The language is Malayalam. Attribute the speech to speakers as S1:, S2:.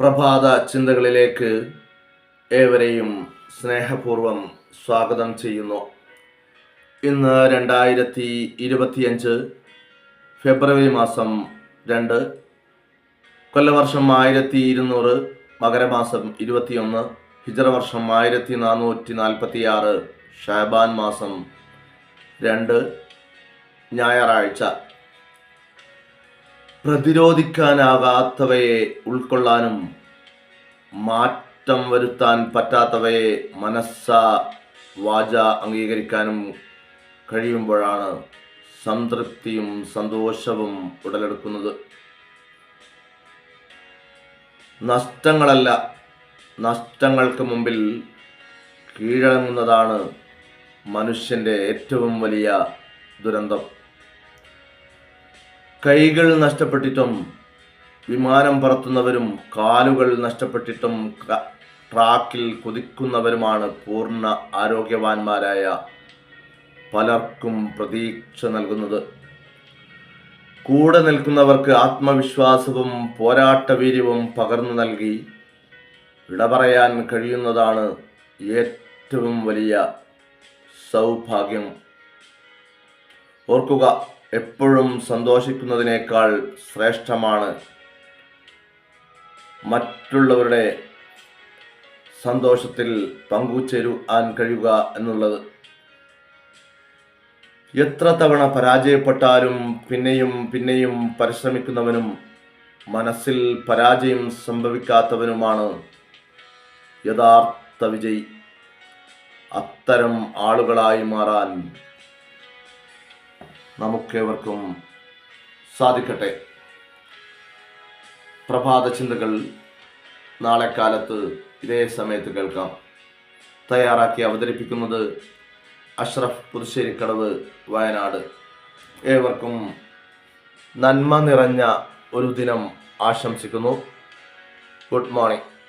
S1: പ്രഭാത ചിന്തകളിലേക്ക് ഏവരെയും സ്നേഹപൂർവം സ്വാഗതം ചെയ്യുന്നു. ഇന്ന് രണ്ടായിരത്തി ഇരുപത്തിയഞ്ച് ഫെബ്രുവരി മാസം രണ്ട് കൊല്ലവർഷം ആയിരത്തി ഇരുന്നൂറ് മകരമാസം ഇരുപത്തിയൊന്ന് ഹിജറ വർഷം ആയിരത്തി നാനൂറ്റി നാൽപ്പത്തി ആറ് ഷാബാൻ മാസം രണ്ട് ഞായറാഴ്ച. പ്രതിരോധിക്കാനാകാത്തവയെ ഉൾക്കൊള്ളാനും മാറ്റം വരുത്താൻ പറ്റാത്തവയെ മനസ്സ വാച അംഗീകരിക്കാനും കഴിയുമ്പോഴാണ് സംതൃപ്തിയും സന്തോഷവും ഉടലെടുക്കുന്നത്. നഷ്ടങ്ങളല്ല നഷ്ടങ്ങൾക്ക് മുമ്പിൽ കീഴടങ്ങുന്നതാണ് മനുഷ്യന്റെ ഏറ്റവും വലിയ ദുരന്തം. കൈകൾ നഷ്ടപ്പെട്ടിട്ടും വിമാനം പറത്തുന്നവരും കാലുകൾ നഷ്ടപ്പെട്ടിട്ടും ട്രാക്കിൽ കുതിക്കുന്നവരുമാണ് പൂർണ ആരോഗ്യവാന്മാരായ പലർക്കും പ്രതീക്ഷ നൽകുന്നത്. കൂടെ നിൽക്കുന്നവർക്ക് ആത്മവിശ്വാസവും പോരാട്ടവീര്യവും പകർന്നു നൽകി വിട പറയാൻ കഴിയുന്നതാണ് ഏറ്റവും വലിയ സൗഭാഗ്യം. ഓർക്കുക എപ്പോഴും സന്തോഷിക്കുന്നതിനേക്കാൾ ശ്രേഷ്ഠമാണ് മറ്റുള്ളവരുടെ സന്തോഷത്തിൽ പങ്കുചേരുവാൻ കഴിയുക എന്നുള്ളത്. എത്ര തവണ പരാജയപ്പെട്ടാലും പിന്നെയും പിന്നെയും പരിശ്രമിക്കുന്നവനും മനസ്സിൽ പരാജയം സംഭവിക്കാത്തവനുമാണ് യഥാർത്ഥ വിജയി. അത്തരം ആളുകളായി മാറാൻ നമുക്കേവർക്കും സാധിക്കട്ടെ. പ്രഭാത ചിന്തകൾ നാളെ കാലത്ത് ഇതേ സമയത്ത് കേൾക്കാം. തയ്യാറാക്കി അവതരിപ്പിക്കുന്നത് അഷ്റഫ് പുതുശ്ശേരിക്കടവ് വയനാട്. ഏവർക്കും നന്മ നിറഞ്ഞ ഒരു ദിനം ആശംസിക്കുന്നു. Good morning.